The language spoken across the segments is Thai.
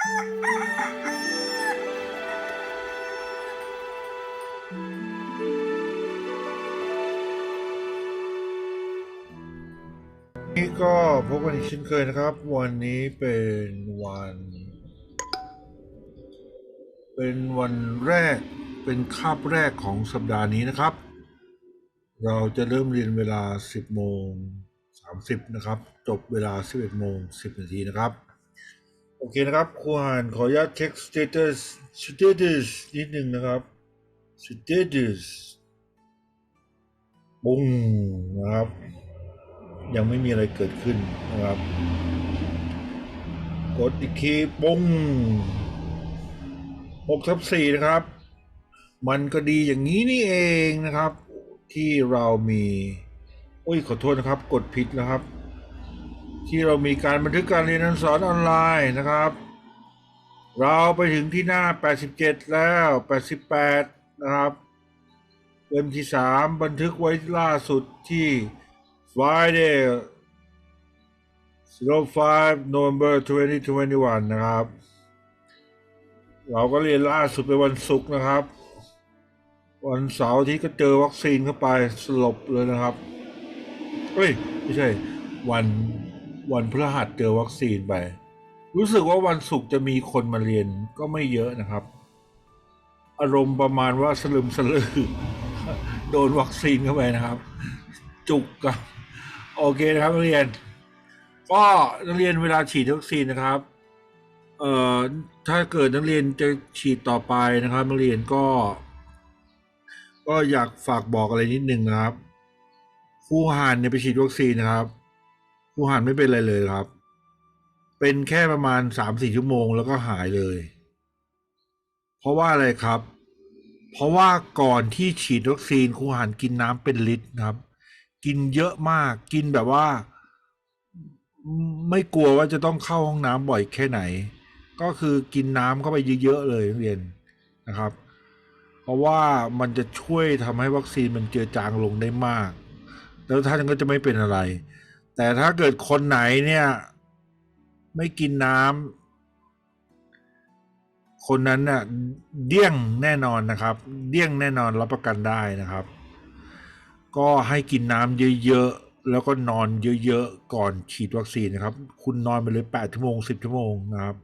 นี่ก็พบกันอีกเช่นเคยนะครับ วันนี้เป็นวัน เป็นวันแรกเป็นคาบแรกของสัปดาห์นี้นะครับ เราจะเริ่มเรียนเวลา 10โมง30 นะครับ จบเวลา 11โมง10 นาทีนะครับ โอเคนะครับครูหานขออนุญาตเช็ค status status นิดนึงนะครับ status ปุ้งนะครับ ยังไม่มีอะไรเกิดขึ้นนะครับ กดอีกทีปุ้ง6ทับ4นะครับ มันก็ดีอย่างนี้นี่เองนะครับ ที่เรามีโอ้ยขอโทษนะครับ กดผิดนะครับ ที่เรามีการบันทึกการเรียนการสอนออนไลน์นะครับ เราไปถึงที่หน้า 87 แล้ว 88 นะครับเล่มที่ 3 บันทึกไว้ล่าสุดที่ Friday 05 November 2021 นะครับ เราก็เรียนล่าสุดไปวันศุกร์นะครับ วันเสาร์ที่ก็เจอวัคซีนเข้าไปสลบเลยนะครับ เฮ้ย ไม่ใช่วัน วันพฤหัสเจอวัคซีนไป รู้สึกว่าวันศุกร์จะมีคนมาเรียนก็ไม่เยอะนะครับ อารมณ์ประมาณว่าสลึมสลือโดนวัคซีนเข้าไปนะครับ จุกกับโอเคนะครับนักเรียน ก็นักเรียนเวลาฉีดวัคซีนนะครับ เอ่อถ้าเกิดนักเรียนจะฉีดต่อไปนะครับนักเรียนก็ ก็อยากฝากบอกอะไรนิดนึงนะครับครูหานเนี่ยไปฉีดวัคซีนนะครับ ครูหานไม่เป็นอะไรเลยครับ เป็นแค่ประมาณสามสี่ชั่วโมงแล้วก็หายเลย เพราะว่าอะไรครับ เพราะว่าก่อนที่ฉีดวัคซีนครูหานกินน้ำเป็นลิตรครับ กินเยอะมากกินแบบว่า ไม่กลัวว่าจะต้องเข้าห้องน้ำบ่อยแค่ไหน ก็คือกินน้ำเข้าไปเยอะๆเลยนักเรียนนะครับ เพราะว่ามันจะช่วยทำให้วัคซีนมันเจือจางลงได้มาก แล้วท่านก็จะไม่เป็นอะไร แต่ถ้าเกิดคนไหนเนี่ย ไม่กินน้ำคนนั้นน่ะเดี้ยงแน่นอนนะครับ เดี้ยงแน่นอนรับประกันได้นะครับ ก็ให้กินน้ำเยอะๆ แล้วก็นอนเยอะๆ ก่อนฉีดวัคซีนนะครับ คุณนอนไปเลยแปดชั่วโมงสิบชั่วโมงนะครับ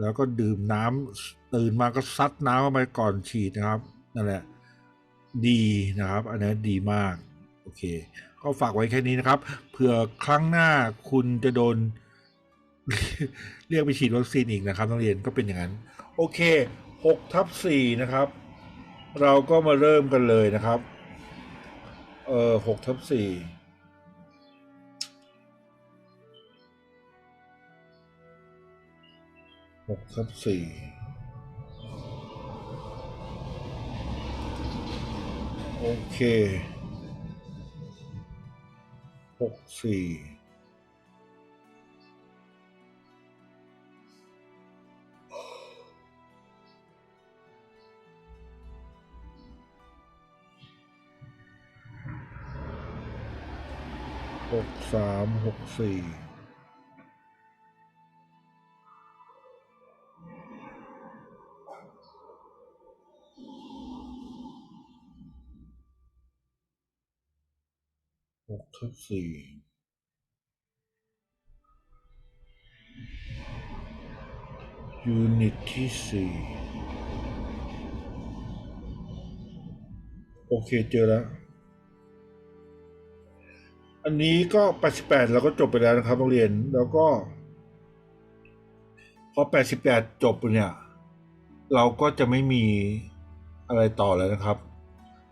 แล้วก็ดื่มน้ำตื่นมาก็ซัดน้ำเข้าไปก่อนฉีดนะครับนั่นแหละ ดีนะครับ อันนี้ดีมาก โอเค ก็ฝากไว้แค่นี้นะครับ เผื่อครั้งหน้าคุณจะโดน เรียกไปฉีดวัคซีนอีกนะครับนักเรียนก็เป็นอย่างนั้น โอเค6ทับ4นะครับ เราก็มาเริ่มกันเลยนะครับ เอ่อ6ทับ4 6ทับ4โอเค หกสี่หกสามหกสี่ ทับสี่ยูนิตที่สี่โอเคเจอแล้ว อันนี้ก็ 88 เราก็จบไปแล้วนะครับนักเรียนแล้วก็ พอ 88 จบเนี่ย เราก็จะไม่มีอะไรต่อแล้วนะครับ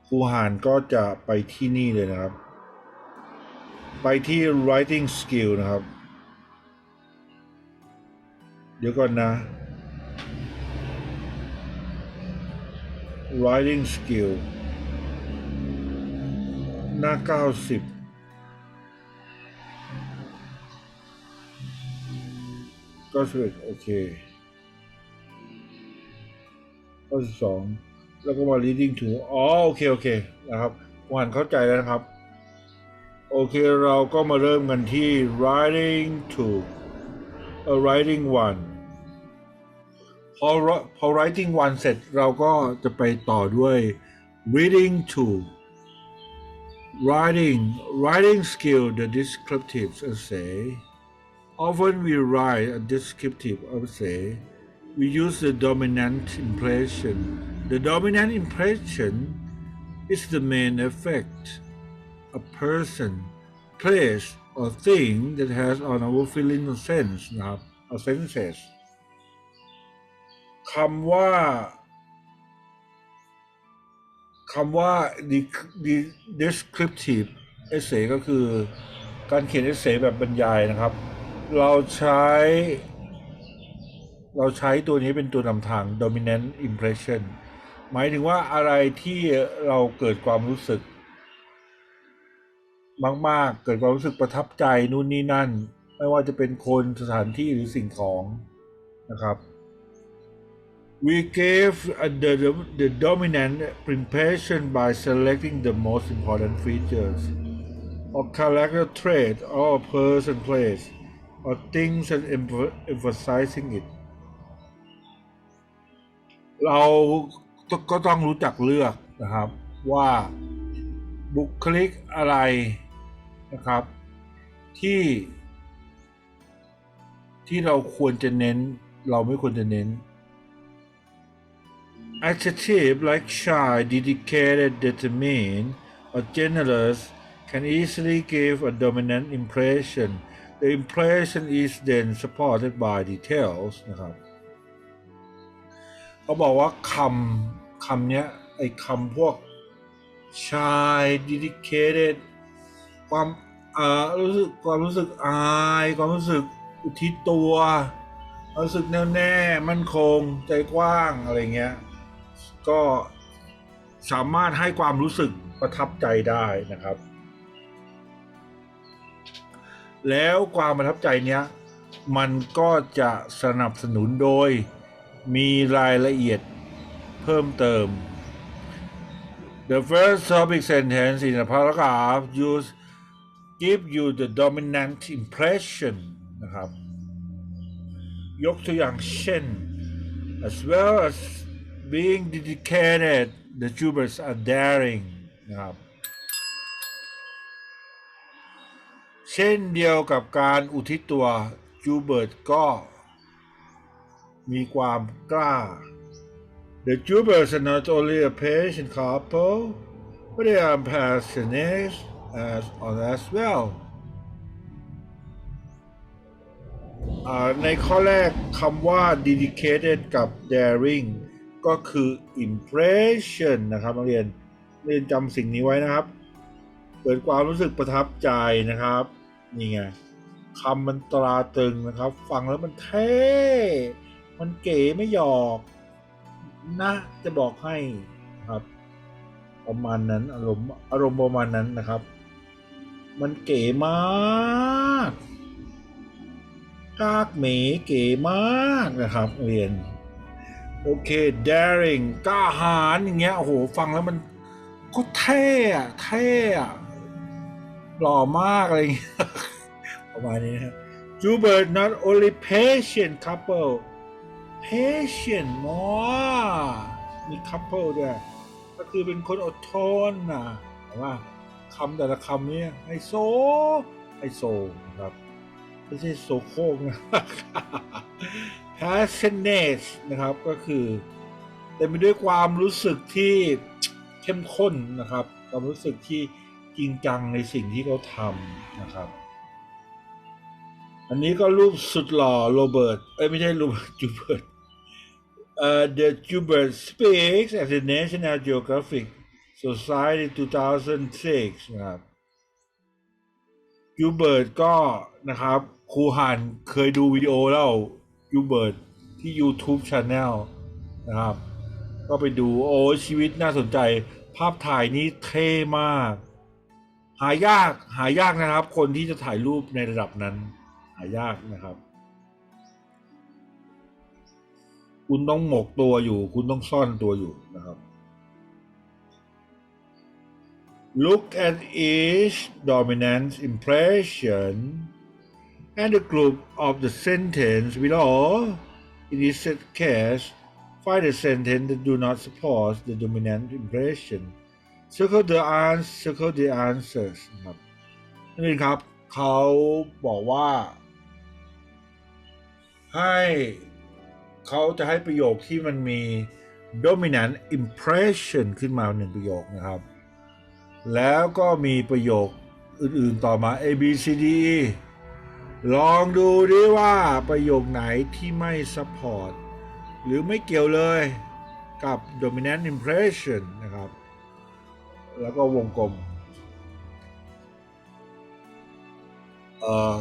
ครูหานก็จะไปที่นี่เลยนะครับ ไปที่ writing skill นะครับ เดี๋ยวก่อนนะ writing skill หน้า 90ก็สิบเอ็ดโอเคข้อสิบสองแล้วก็มา reading to อ๋อ โอเค โอเค นะครับผมอ่านเข้าใจแล้วนะครับ โอเคเราก็มาเริ่มกันที่ writing to เอ่อ writing one พอพอ writing one เสร็จเราก็จะไปต่อด้วย reading to writing writing skill the descriptive essay often we write a descriptive essay we use the dominant impression the dominant impression is the main effect a person place or thing that has on our feeling sense นะครับ or senses คำว่าคำว่า de- de- descriptive essay ก็คือการเขียน essay แบบบรรยายนะครับ เราใช้ เราใช้ตัวนี้เป็นตัวนำทาง dominant impression หมายถึงว่าอะไรที่เราเกิดความรู้สึก มาก ๆ เกิดความรู้สึกประทับใจนู่นนี่นั่น ไม่ว่าจะเป็นคนสถานที่หรือสิ่งของนะครับ we gave the, the, the dominant impression by selecting the most important features or character trait or a person place or things and emphasizing it เราก็ต้องรู้จักเลือกนะครับว่าบุคลิกอะไร นะครับ ที่ ที่เราควรจะเน้น เราไม่ควรจะเน้น adjective like shy dedicated determined or generous can easily give a dominant impression the impression is then supported by details นะครับเขาบอกว่าคำคำเนี้ยไอ้คำพวก shy dedicated ความเอ่อรู้สึกความรู้สึกอาย ความรู้สึกอุทิศตัว รู้สึกแน่วแน่มั่นคงใจกว้างอะไรเงี้ยก็สามารถให้ความรู้สึกประทับใจได้นะครับ แล้วความประทับใจเนี้ยมันก็จะสนับสนุนโดยมีรายละเอียดเพิ่มเติม The first topic sentence in a paragraph use give you the dominant impression นะครับ ยกตัวอย่างเช่น as well as being dedicated the Juberts are daring นะครับ เช่นเดียวกับการอุทิศตัวจูเบิร์ตก็มีความกล้า The Jubers are not only a patient couple but they are passionate as on as well ในข้อแรกคำว่า dedicated กับ daring ก็คือ impression นะครับนักเรียนนักเรียนจำสิ่งนี้ไว้นะครับ เกิดความรู้สึกประทับใจนะครับ นี่ไงคำมันตราตึงนะครับ ฟังแล้วมันเท่ มันเก๋ไม่หยอกนะจะบอกให้ครับ ประมาณนั้นอารมณ์อารมณ์ประมาณนั้นนะครับ มันเก๋มากกากเหมเก๋มากนะครับเรียน โอเค daring กล้าหาญอย่างเงี้ยโอ้โหฟังแล้วมันก็เท่อะเท่อะหล่อมากอะไรอย่างเงี้ยประมาณนี้นะครับ Jubert not only patient couple patient อ๋อมี couple ด้วย ก็คือเป็นคนอดทนนะแต่ว่า คำแต่ละคำนี่ยไฮโซไฮโซนะครับไม่ใช่โซโครกนะ passionate นะครับก็คือเต็มไปด้วยความรู้สึกที่เข้มข้นนะครับ ความรู้สึกที่จริงจังในสิ่งที่เขาทำนะครับ อันนี้ก็รูปสุดหล่อโรเบิร์ตเอ้ยไม่ใช่โรเบิร์ตจูเบิร์ตเอ่อ The Jubert speaks at the National Geographic Society 2006 นะครับยูเบิร์ตก็นะครับครูหันเคยดูวิดีโอแล้วยูเบิร์ตที่ YouTube Channel นะครับ ก็ไปดูโอ้ชีวิตน่าสนใจ ภาพถ่ายนี้เท่มาก หายากหายากนะครับ คนที่จะถ่ายรูปในระดับนั้น หายากนะครับ คุณต้องหมกตัวอยู่ คุณต้องซ่อนตัวอยู่นะครับ Look at each dominant impression and the group of the sentence below. In this case, find a sentence that do not support the dominant impression. Circle the ans circle the answers นะครับนั่นเองครับ เขาบอกว่า ให้เขาจะให้ประโยคที่มันมี dominant impression ขึ้นมาหนึ่งประโยคนะครับ แล้วก็มีประโยคอื่นๆต่อมา A B C D E ลองดูดิว่าประโยคไหนที่ไม่ support หรือไม่เกี่ยวเลยกับ dominant impression นะครับ แล้วก็วงกลม เอ่อ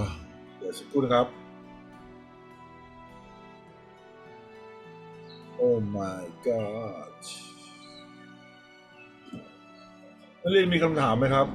เดี๋ยวสักครู่นะครับ Oh my god นักเรียนมีคำถามไหมครับ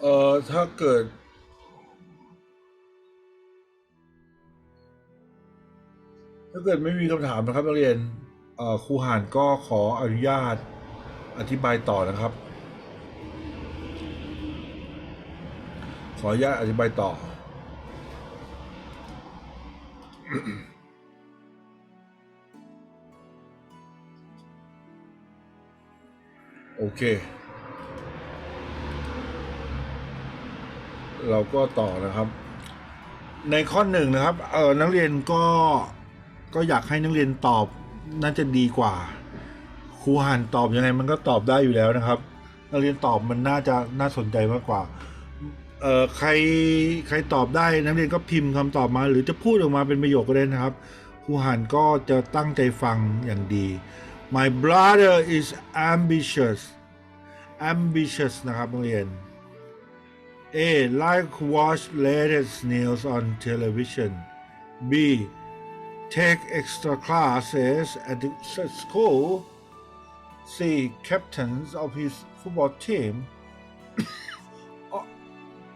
เอ่อถ้าเกิด ถ้าเกิดไม่มีคำถามนะครับนักเรียนครูหานก็ขออนุญาตอธิบายต่อนะครับ ขออนุญาตอธิบายต่อ โอเค เราก็ต่อนะครับ ในข้อหนึ่งนะครับ เออนักเรียนก็ ก็อยากให้นักเรียนตอบน่าจะดีกว่า ครูหันตอบยังไงมันก็ตอบได้อยู่แล้วนะครับ นักเรียนตอบมันน่าจะน่าสนใจมากกว่าเอ่อใครใครตอบได้นักเรียนก็พิมพ์คำตอบมา หรือจะพูดออกมาเป็นประโยคก็ได้นะครับครูหันก็จะตั้งใจฟังอย่างดี My brother is ambitious ambitious นะครับนักเรียน A. Like watch latest news on television. B. Take extra classes at the s- school. C. Captains of his football team.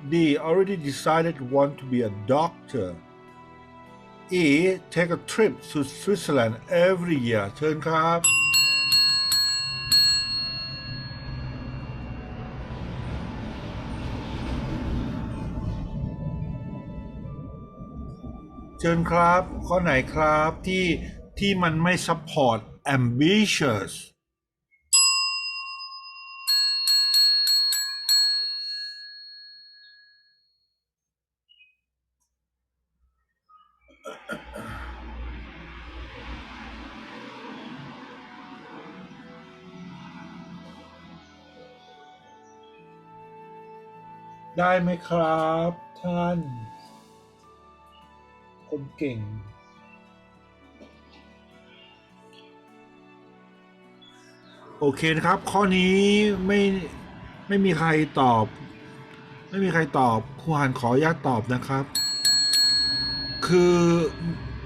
D. Already decided want to be a doctor. E. Take a trip to Switzerland every year. เชิญครับ เชิญครับ ข้อไหนครับที่ที่มันไม่ support ambitious ได้ไหมครับท่าน คนเก่ง โอเคนะครับ ข้อนี้ไม่ไม่มีใครตอบ ไม่มีใครตอบครูหานขออนุญาตตอบนะครับ คือ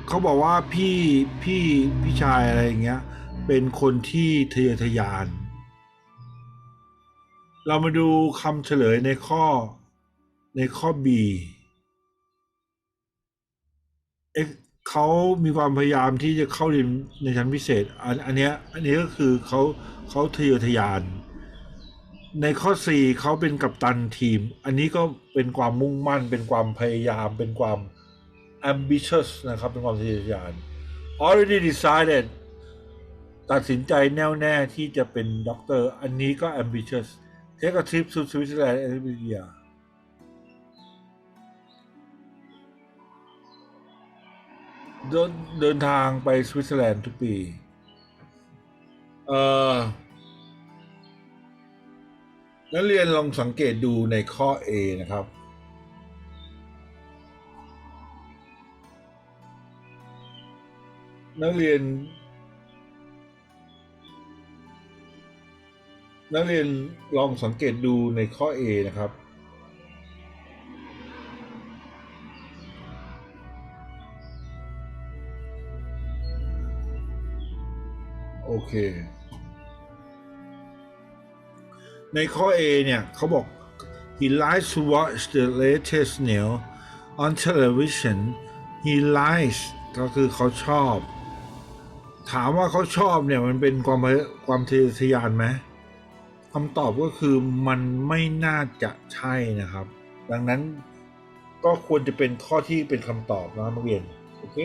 เขาบอกว่าพี่พี่พี่ชายอะไรอย่างเงี้ย เป็นคนที่ทะเยอทะยาน เรามาดูคำเฉลยในข้อในข้อ B เอ๊ะเขามีความพยายามที่จะเข้าเรียนในชั้นพิเศษ อันอันเนี้ยอันนี้ก็คือเขาเขาทะเยอทะยาน ในข้อ4เขาเป็นกัปตันทีม อันนี้ก็เป็นความมุ่งมั่น เป็นความพยายาม เป็นความ ambitious นะครับ เป็นความทะเยอทะยาน already decided ตัดสินใจแน่วแน่ที่จะเป็นด็อกเตอร์ อันนี้ก็ ambitious take a trip to Switzerland every year เดินเดินทางไปสวิตเซอร์แลนด์ทุกปี เอ่อนักเรียนลองสังเกตดูในข้อ A นะครับ นักเรียน นักเรียนลองสังเกตดูในข้อ A นะครับ โอเค ในข้อ A เนี่ยเขาบอก he likes to watch the latest news on television he likes ก็คือเขาชอบ ถามว่าเขาชอบเนี่ยมันเป็นความความทะเยอทะยานไหมคำตอบก็คือมันไม่น่าจะใช่นะครับ ดังนั้นก็ควรจะเป็นข้อที่เป็นคำตอบนะนักเรียน โอเค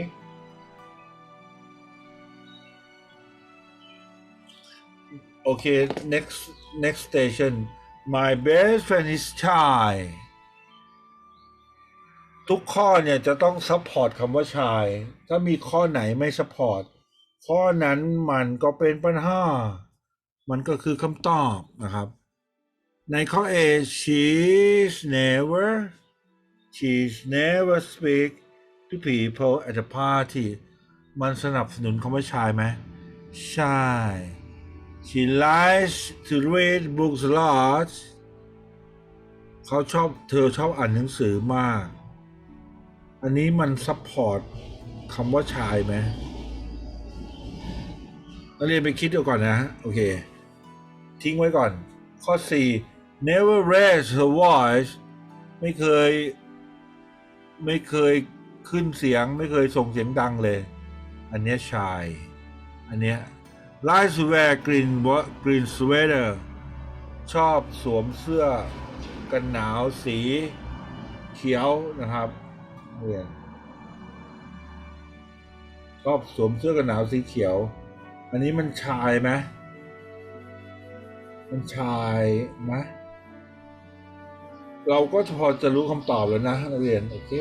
โอเค next next station my best friend is shy ทุกข้อเนี่ยจะต้องซัพพอร์ตคำว่าชาย ถ้ามีข้อไหนไม่ซัพพอร์ตข้อนั้นมันก็เป็นปัญหา มันก็คือคำตอบนะครับ ในข้อ A she's never she's never speak to people at a party มันสนับสนุนคำว่าชายไหมใช่ she likes to read books a lot เขาชอบเธอชอบอ่านหนังสือมาก อันนี้มันซัพพอร์ตคำว่าชายไหมนักเรียนไปคิดดูก่อนนะ โอเค ทิ้งไว้ก่อน ข้อ 4 never raise her voice ไม่เคย ไม่เคยขึ้นเสียง ไม่เคยส่งเสียงดังเลย อันเนี้ยชาย อันเนี้ย like to wear green wa- green sweater ชอบสวมเสื้อกันหนาวสีเขียวนะครับเนี่ยชอบสวมเสื้อกันหนาวสีเขียว อันนี้มันชายไหมมันชายไหมเราก็พอจะรู้คำตอบแล้วนะนักเรียน โอเค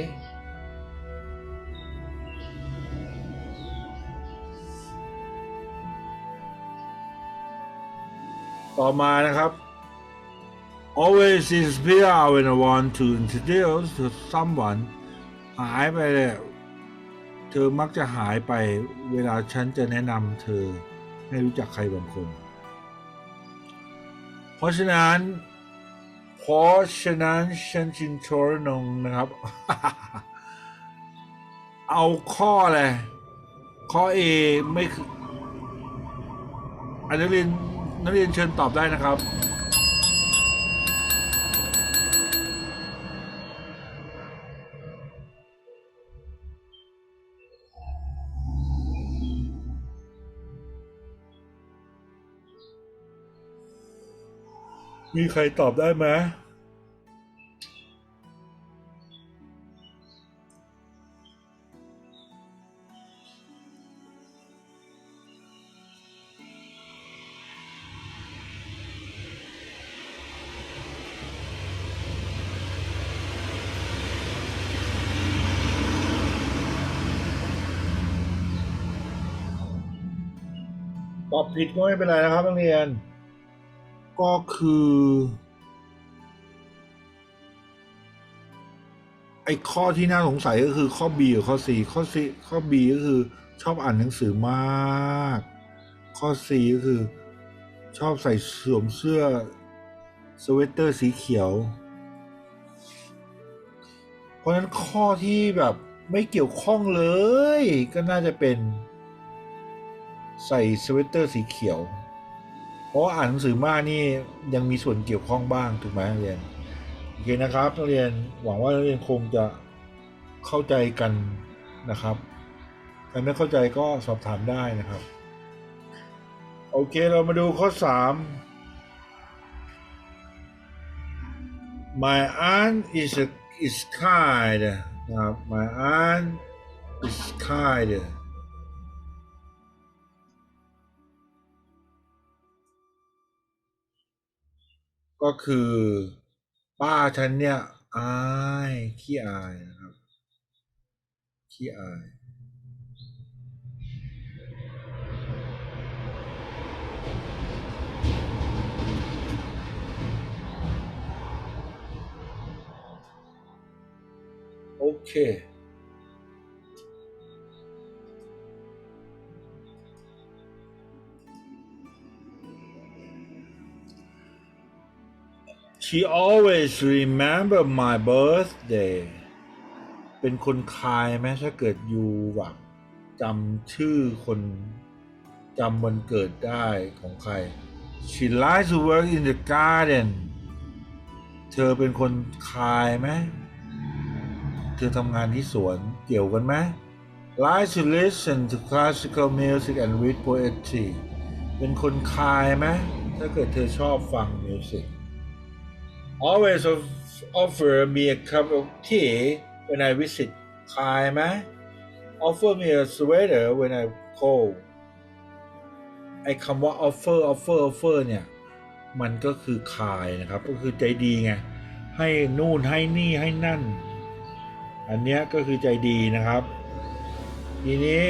ต่อมานะครับ always disappear when I want to introduce to someone หายไปเลยเธอมักจะหายไปเวลาฉันจะแนะนำเธอให้รู้จักใครบางคน เพราะฉะนั้น เพราะฉะนั้นฉันจินชรนงนะครับ เอาข้ออะไรข้อ A ไม่คืออันนักเรียน นักเรียนเชิญตอบได้นะครับ มีใครตอบได้ไหม ผิดก็ไม่เป็นไรนะครับนักเรียน ก็คือ ไอ้ข้อที่น่าสงสัยก็คือข้อ B กับข้อ C ข้อ C ข้อ B ก็คือชอบอ่านหนังสือมาก ข้อ C ก็คือ ชอบใส่สวมเสื้อสเวตเตอร์สีเขียว เพราะฉะนั้นข้อที่แบบไม่เกี่ยวข้องเลย ก็น่าจะเป็น ใส่สเวตเตอร์สีเขียว เพราะอ่านหนังสือมากนี่ยังมีส่วนเกี่ยวข้องบ้างถูกไหมนักเรียนโอเคนะครับนักเรียนหวังว่านักเรียนคงจะเข้าใจกันนะครับใครไม่เข้าใจก็สอบถามได้นะครับ โอเคเรามาดูข้อ 3 My aunt is a, is kind นะครับ My aunt is kind ก็คือ ป้าฉันเนี่ยอายขี้อายนะครับขี้อายโอเค She always remember my birthday เป็นคนคายไหมถ้าเกิดอยู่แบบจำชื่อคนจำวันเกิดได้ของใคร she likes to work in the garden เธอเป็นคนคายไหมเธอทำงานที่สวนเกี่ยวกันไหม likes to listen to classical music and read poetry เป็นคนคายไหมถ้าเกิดเธอชอบฟังมิวสิก Always offer me a cup of tea when I visit คายไหม Offer me a sweater when I cold ไอ้คำว่า offer offer offer เนี่ย มันก็คือคายนะครับ ก็คือใจดีไง ให้นู่นให้นี่ให้นั่น อันเนี้ยก็คือใจดีนะครับ ทีนี้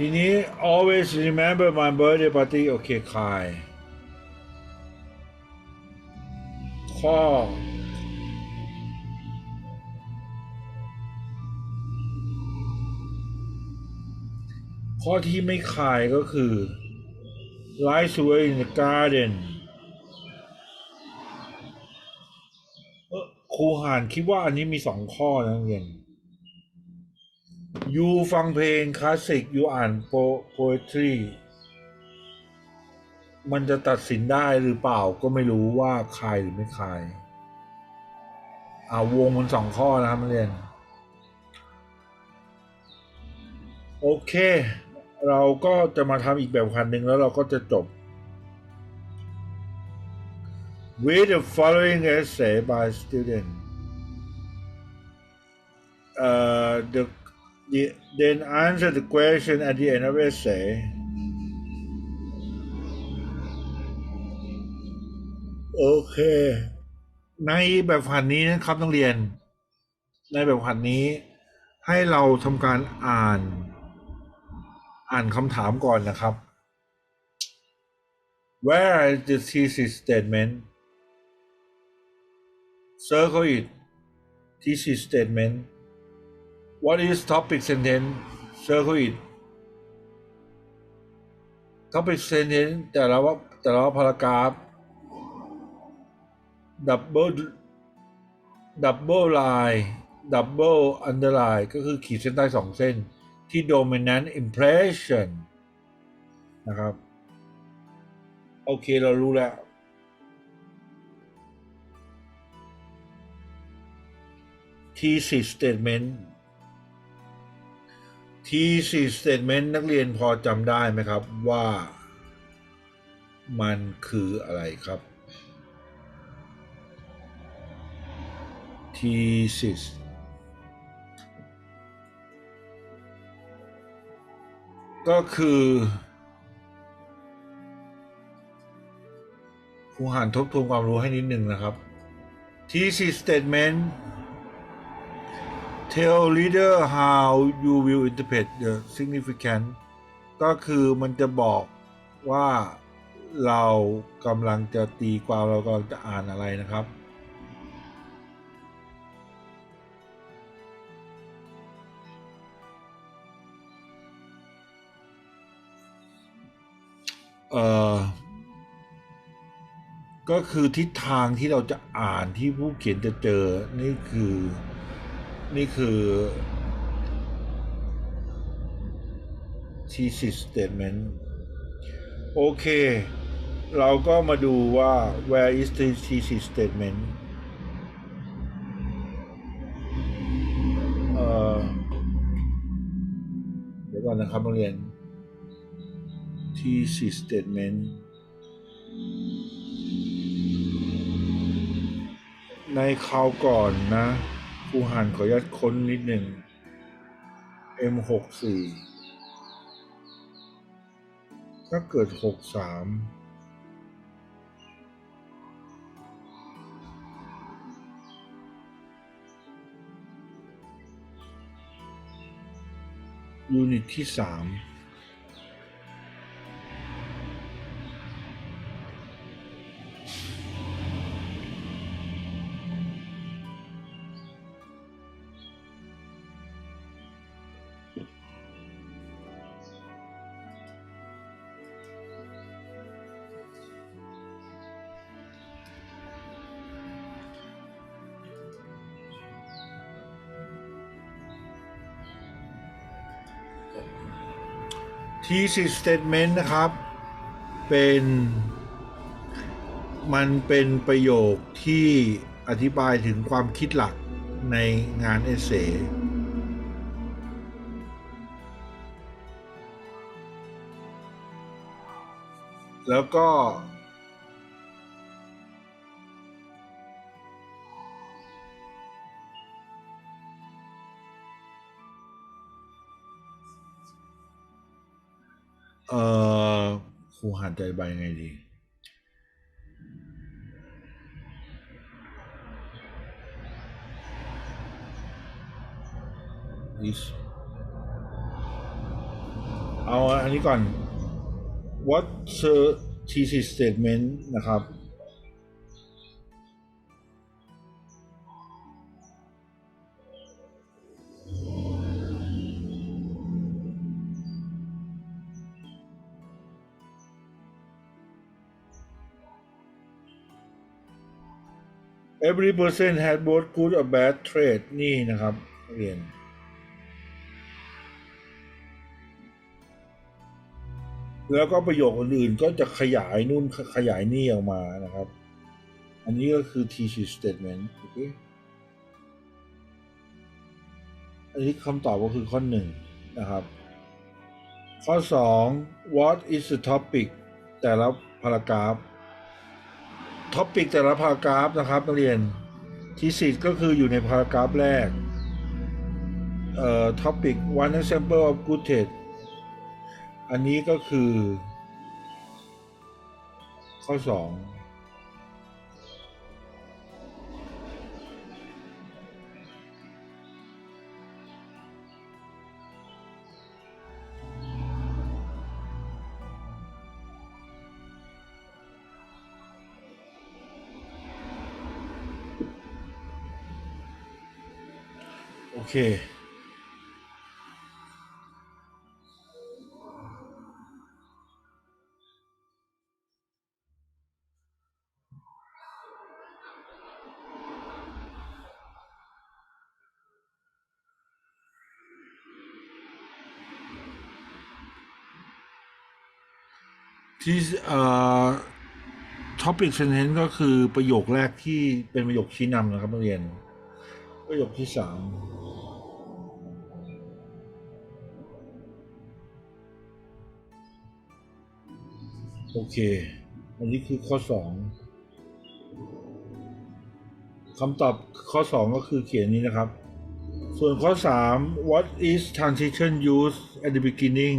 ทีนี้ always remember my birthday party โอเคคาย ข้อ ข้อที่ไม่คายก็คือ light to work in the garden เออครูหานคิดว่าอันนี้มีสองข้อนะเรียน ยูฟังเพลงคลาสสิกยูอ่านโปโพเทรีมันจะตัดสินได้หรือเปล่าก็ไม่รู้ว่าคายหรือไม่คายอ่าวงมันสองข้อนะครับนักเรียน โอเค เราก็จะมาทำอีกแบบคันหนึ่งแล้วเราก็จะจบ Read the following essay by student uh, the, the then answer the question at the end of essay โอเคในแบบผันนี้นะครับนักเรียน ในแบบผันนี้ให้เราทำการอ่าน อ่านคำถามก่อนนะครับ Where is the thesis statement Circle it thesis statement What is topic sentence Circle it topic sentence แต่ละว่าแต่ละพารากราฟ double double line double underline ก็คือขีดเส้นใต้สองเส้นที่ dominant impression นะครับ โอเคเรารู้แล้ว thesis statement thesis statement นักเรียนพอจำได้ไหมครับว่ามันคืออะไรครับ thesis ก็คือครูหานทบทวนความรู้ให้นิดหนึ่งนะครับ thesis statement tell reader how you will interpret the significant ก็คือมันจะบอกว่าเรากำลังจะตีความเรากำลังจะอ่านอะไรนะครับ เอ่อ ก็คือทิศทางที่เราจะอ่านที่ผู้เขียนจะเจอ นี่คือ นี่คือ thesis statement โอเค เราก็มาดูว่า where is the thesis statement เดี๋ยวก่อนนะครับนักเรียน thesis statement ในคราวก่อนนะ รูหันขออนุญาตค้นนิดหนึ่ง M64 ถ้าเกิด 63 ยูนิตที่ 3 thesis statement นะครับ เป็น มันเป็นประโยคที่อธิบายถึงความคิดหลักในงานเอเซแล้วก็ เออครูหันใจใบไงดีเอาอันนี้ก่อน what's a thesis statement นะครับ every person has both good or bad trait นี่นะครับเรียนแล้วก็ประโยคอื่นๆก็จะขยายนู่นขยายนี่ออกมานะครับ อันนี้ก็คือ thesis statement โอเคอันนี้คำตอบก็คือข้อหนึ่งนะครับ ข้อสอง what is the topic แต่ละพารากราฟ ท็อปิกแต่ละพารากราฟนะครับนักเรียนทีสิทก็คืออยู่ในพารากราฟแรกเอ่อท็อปิก one example of good trade อันนี้ก็คือ ข้อ 2 เค ที่เอ่อ topic sentence ก็คือประโยคแรกที่เป็นประโยคชี้นำนะครับนักเรียน ประโยคที่สาม โอเค อันนี้คือข้อสองคำตอบข้อสองก็คือเขียนนี้นะครับ ส่วนข้อสาม what is transition used at the beginning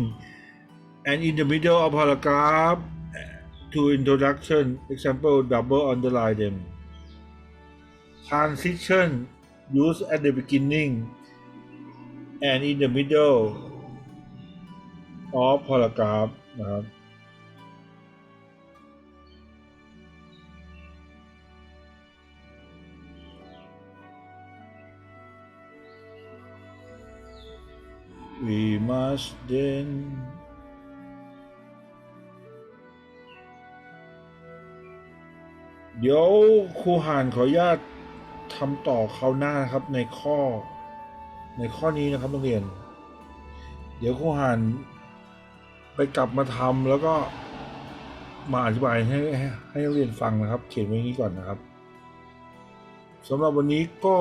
and in the middle of paragraph to introduction example double underline them transition used at the beginning and in the middle of paragraph นะครับ we must then เดี๋ยวครูหานขออนุญาตทำต่อคราวหน้านะครับในข้อ ในข้อนี้นะครับนักเรียน เดี๋ยวครูหานไปกลับมาทำแล้วก็มาอธิบายให้ให้ให้นักเรียนฟังนะครับ เขียนไว้อย่นี้ก่อนนะครับสำหรับวันนี้ก็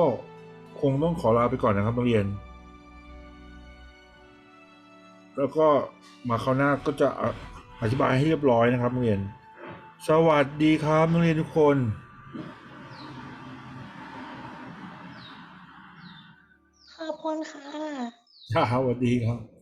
คงต้องขอลาไปก่อนนะครับนักเรียน แล้วก็มาคราวหน้าก็จะออธิบายให้เรียบร้อยนะครับนักเรียน สวัสดีครับนักเรียนทุกคนขอบคุณค่ะสวัสดีครับ